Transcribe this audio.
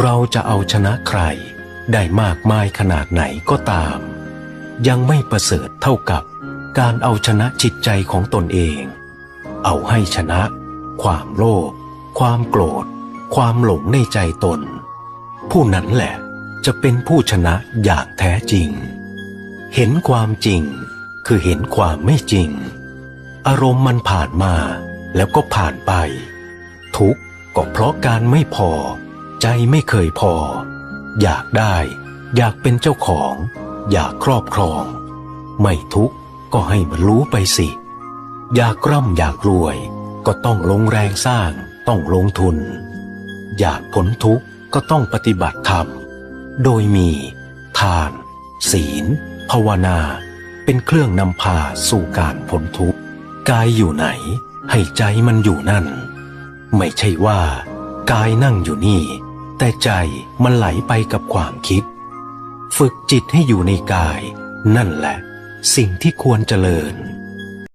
เราจะเอาชนะใครได้มากมายขนาดไหนก็ตาม ยังไม่ประเสริฐเท่ากับการเอาชนะจิตใจของตนเอง เอาให้ชนะ ความโลภความโกรธ ความหลงในใจตน ผู้นั้นแหละจะเป็นผู้ชนะอย่างแท้จริง เห็นความจริงคือเห็นความไม่จริง อารมณ์มันผ่านมาแล้วก็ผ่านไป ทุกข์ก็เพราะการไม่พอ ใจไม่เคยพอ อยากได้ อยากเป็นเจ้าของ อยากครอบครอง ไม่ทุกข์ก็ให้มันรู้ไปสิ อยากร่ำอยากรวย ก็ต้องลงแรงสร้าง ต้องลงทุน อยากพ้นทุกข์ก็ต้องปฏิบัติธรรม โดยมี ทาน ศีล ภาวนา เป็นเครื่องนำพาสู่การพ้นทุกข์ กายอยู่ไหน ให้ใจมันอยู่นั่น ไม่ใช่ว่ากายนั่งอยู่นี่ แต่ใจมันไหลไปกับความคิด ฝึกจิตให้อยู่ในกาย นั่นแหละ สิ่งที่ควรเจริญ